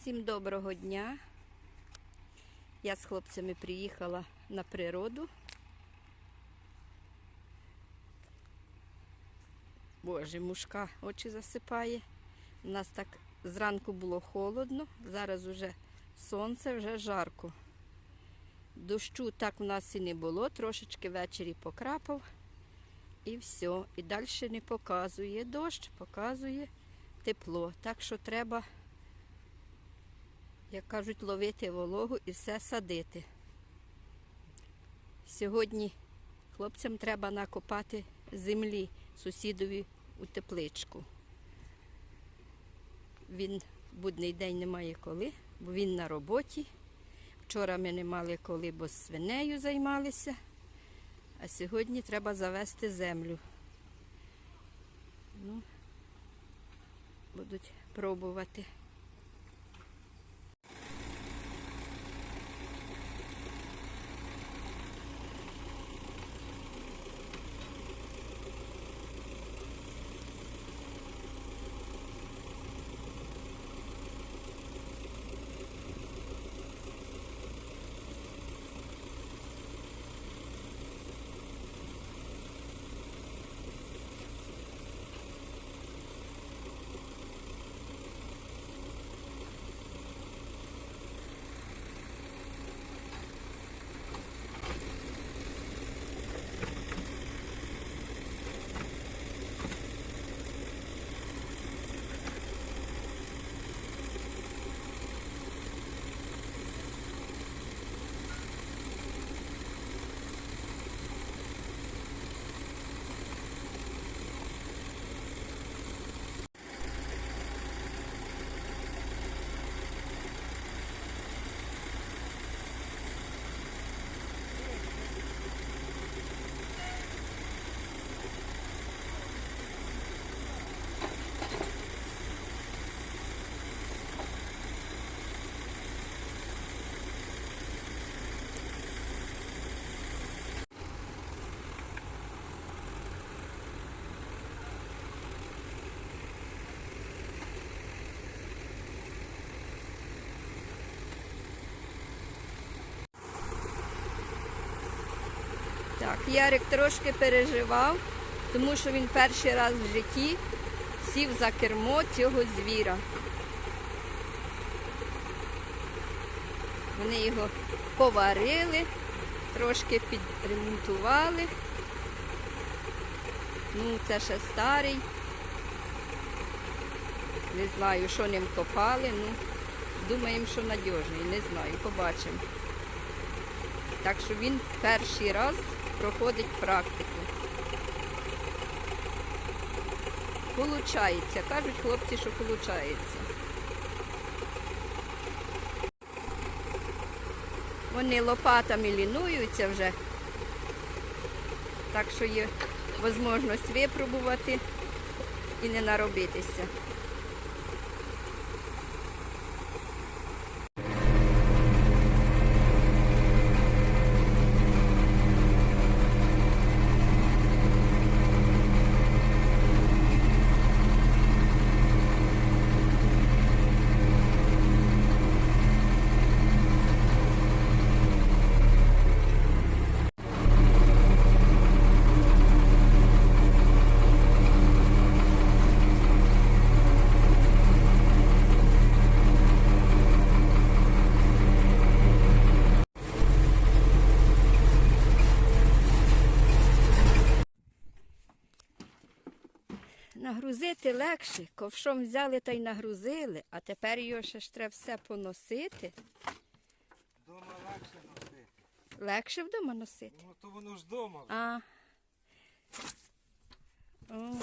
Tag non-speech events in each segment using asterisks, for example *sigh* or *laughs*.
Всім доброго дня. Я з хлопцями приїхала на природу. Боже, мушка очі засипає. У нас так зранку було холодно, зараз вже сонце, вже жарко. Дощу так в нас і не було, трошечки ввечері покрапав і все. І далі не показує дощ, показує тепло. Так що треба як кажуть, ловити вологу і все садити. Сьогодні хлопцям треба накопати землі сусідові у тепличку. Він будний день не має коли, бо він на роботі. Вчора ми не мали коли, бо свинею займалися, а сьогодні треба завести землю. Ну, будуть пробувати. Ярик трошки переживав, тому що він перший раз в житті сів за кермо цього звіра. Вони його поварили, трошки підремонтували. Ну, це ще старий. Не знаю, що ним копали, ну, думаємо, що надіжний, не знаю, побачимо. Так що він перший раз проходить практику. Получається, кажуть хлопці, що получається. Вони лопатами лінуються вже, так що є можливість випробувати і не наробитися. Нагрузити легше, ковшом взяли та й нагрузили, а тепер його ще ж треба все поносити. Дома легше носити. Легше вдома носити. Ну то воно ж дома. А. О.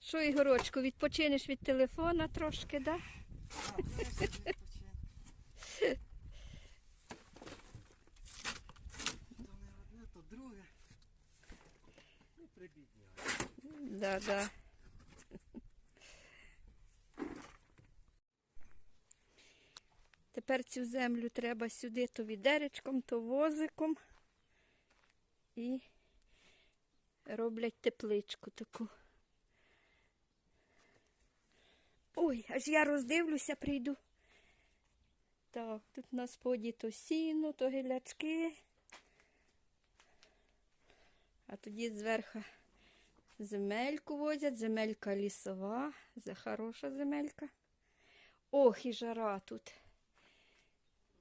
Що, Ігорочку, відпочинеш від телефона трошки, да? А, весь відпочинок. То не одне, то друге. Да, да. Тепер цю землю треба сюди то відеречком, то возиком. І роблять тепличку таку. Ой, аж я роздивлюся, прийду. Так, тут на споді то сіно, то гілячки. А тоді зверху земельку возять, земелька лісова, це хороша земелька. Ох, і жара тут.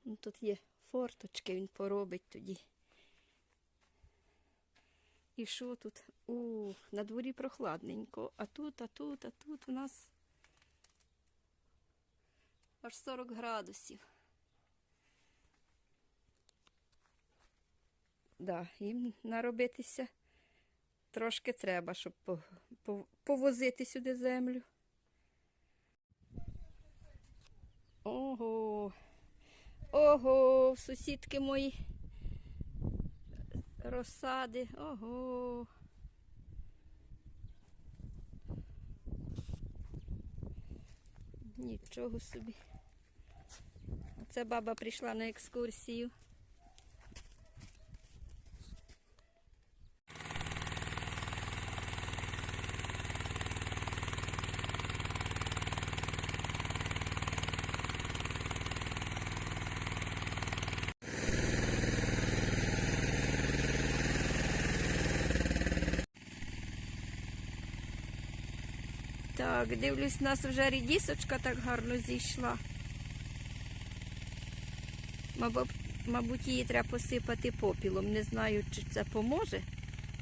Ну, тут є форточки, він поробить тоді. І що тут? Ух, на дворі прохладненько. А тут, а тут, а тут у нас аж 40 градусів. Да, їм наробитися трошки треба, щоб по- по- повозити сюди землю. Ого. Ого, сусідки мої розсади. Ого. Нічого собі. Це баба прийшла на екскурсію. Так, дивлюсь, у нас вже рідісочка так гарно зійшла. Мабуть, її треба посипати попілом. Не знаю, чи це поможе,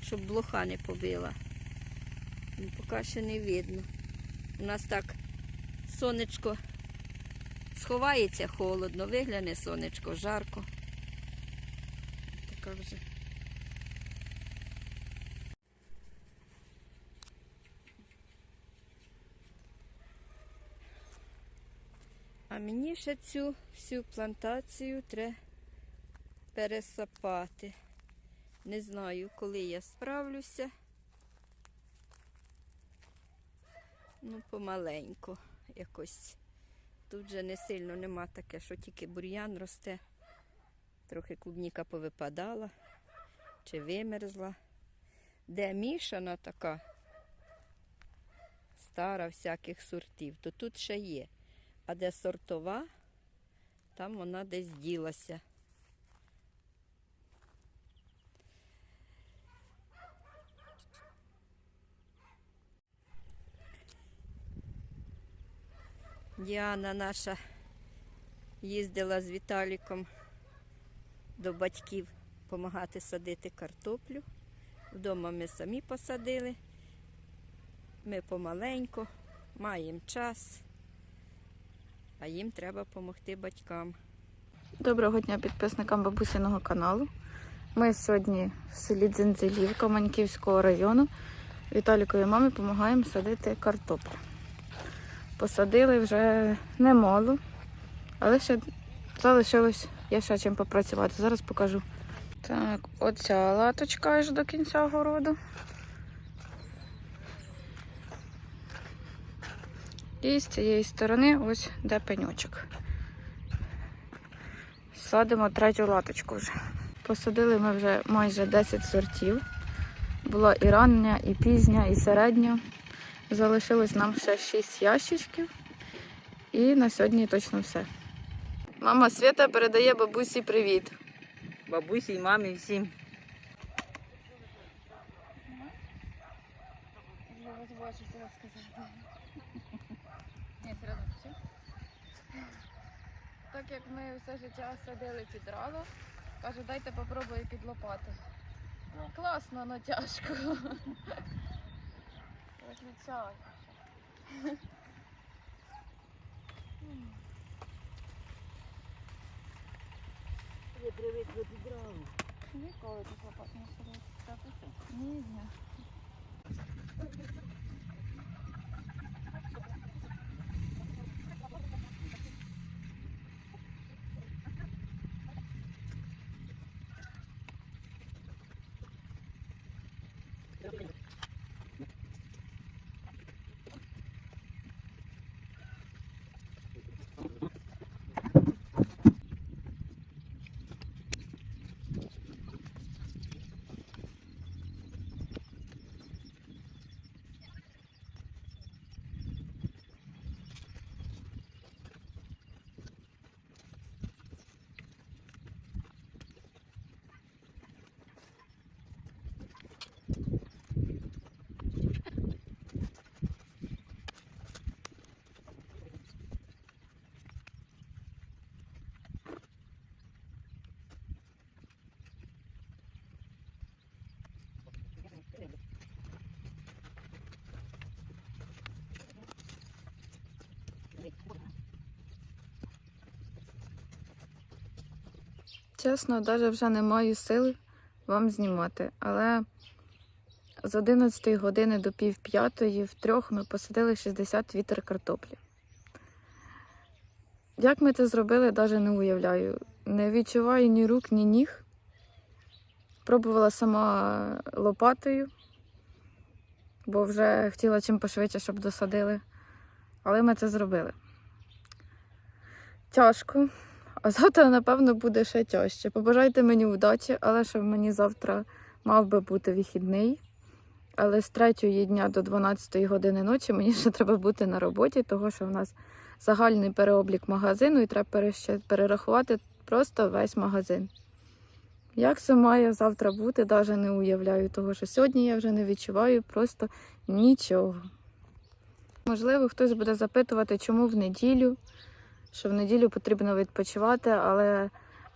щоб блоха не побила. Ну, Поки ще не видно. У нас так сонечко сховається холодно, вигляне сонечко, жарко. Така вже. А мені ще цю всю плантацію треба пересапати. Не знаю, коли я справлюся. Ну, помаленьку якось. Тут же не сильно нема таке, що тільки бур'ян росте. Трохи клубніка повипадала чи вимерзла. Де мішана така стара всяких сортів, то тут ще є. А де сортова, там вона десь ділася. Діана наша їздила з Віталіком до батьків допомагати садити картоплю. Вдома ми самі посадили. Ми помаленьку, маємо час а їм треба допомогти батькам. Доброго дня підписникам бабусиного каналу. Ми сьогодні в селі Дзензелівка Маньківського району. Віталікові мамі допомагаємо садити картоплю. Посадили вже немало, але ще залишилось є ще чим попрацювати. Зараз покажу. Так, оця латочка аж до кінця городу. І з цієї сторони ось де пеньочок. Садимо третю латочку вже. Посадили ми вже майже 10 сортів. Була і рання, і пізня, і середня. Залишилось нам ще 6 ящичків. І на сьогодні точно все. Мама Свята передає бабусі привіт. Бабусі, мамі, всім. Так як ми все життя садили під рало, каже, дайте попробую під лопати. Класно, але тяжко. Виключаю. Я привикла під раму. Ніколи так лопат не садив. Ні, ні. Чесно, навіть вже не маю сили вам знімати, але з 11 години до пів п'ятої втрьох ми посадили 60 вітер картоплі. Як ми це зробили, навіть не уявляю. Не відчуваю ні рук, ні ніг. Пробувала сама лопатою, бо вже хотіла чим пошвидше, щоб досадили. Але ми це зробили. Тяжко. А завтра, напевно, буде ще тяжче. Побажайте мені удачі, але щоб мені завтра мав би бути вихідний. Але з 3 дня до 12 години ночі мені ще треба бути на роботі, тому що в нас загальний переоблік магазину і треба перерахувати просто весь магазин. Як це має завтра бути, навіть не уявляю, того що сьогодні я вже не відчуваю просто нічого. Можливо, хтось буде запитувати, чому в неділю, що в неділю потрібно відпочивати, але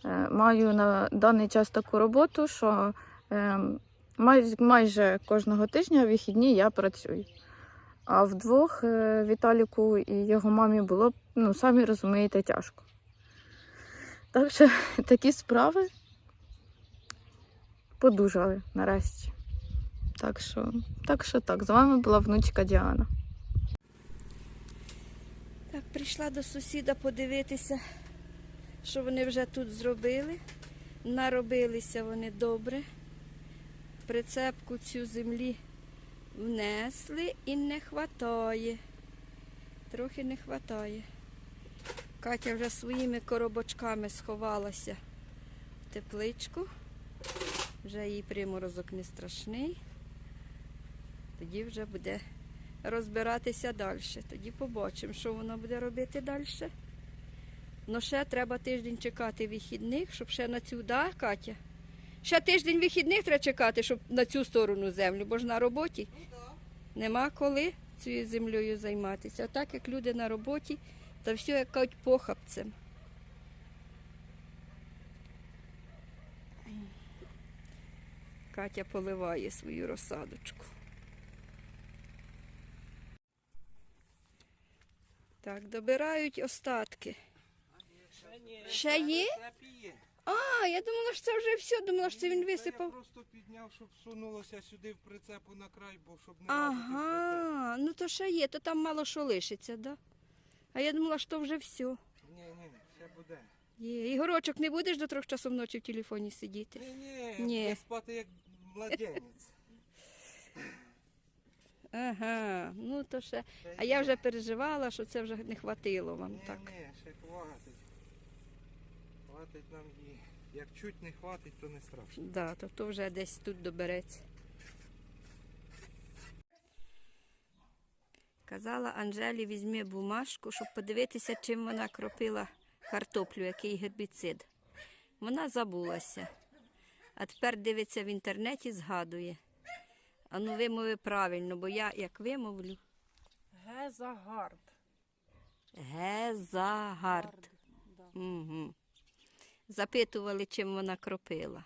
е, маю на даний час таку роботу, що е, майже кожного тижня в вихідні я працюю. А вдвох е, Віталіку і його мамі було, ну, самі розумієте, тяжко. Так що *laughs* такі справи подужали нарешті. Так що, так що так, з вами була внучка Діана. Прийшла до сусіда подивитися, що вони вже тут зробили. Наробилися вони добре. Прицепку цю землі внесли і не хватає. Трохи не хватає. Катя вже своїми коробочками сховалася в тепличку. Вже їй приморозок не страшний. Тоді вже буде розбиратися далі. Тоді побачимо, що вона буде робити далі. Ну, ще треба тиждень чекати вихідних, щоб ще на цю, да, Катя? Ще тиждень вихідних треба чекати, щоб на цю сторону землю, бо ж на роботі нема коли цією землею займатися. А так як люди на роботі, то все як кажуть похапцем. Катя поливає свою розсадочку. Так, добирають остатки. Ще є? А, я думала, що це вже все, думала, що це він та Я просто підняв, щоб сунулося сюди в прицепу на край, бо щоб не. Ага, ну то ще є, то там мало що лишиться, да? А я думала, що вже все. Ні, ні, ще буде. Є. Ігорочок, не будеш до трьох часов ночі в телефоні сидіти? Ні, ні, Ні. спати як младенець. Ну то ще. А я вже переживала, що це вже не хватило вам Ні, так. ні, ще хватить. Хватить нам і як чуть не хватить, то не страшно. Да, то, то вже десь тут добереться. Казала Анжелі, візьми бумажку, щоб подивитися, чим вона кропила картоплю, який гербіцид. Вона забулася. А тепер дивиться в інтернеті, згадує. А ну вимови правильно, бо я як вимовлю. Гезагард. Гезагард. Да. Угу. Запитували, чим вона кропила.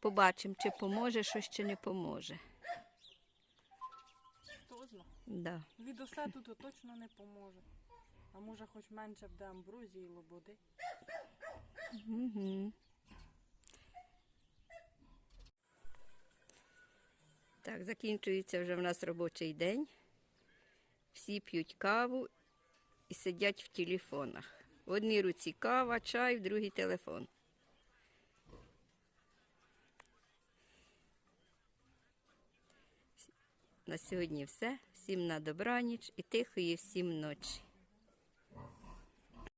Побачимо, чи поможе щось, чи не поможе. Хто? Да. Від осету то точно не поможе. А може хоч менше буде амброзії і лободи. Угу. Так, закінчується вже в нас робочий день. Всі п'ють каву і сидять в телефонах. В одній руці кава, чай, в другій телефон. На сьогодні все. Всім на добраніч і тихої всім ночі.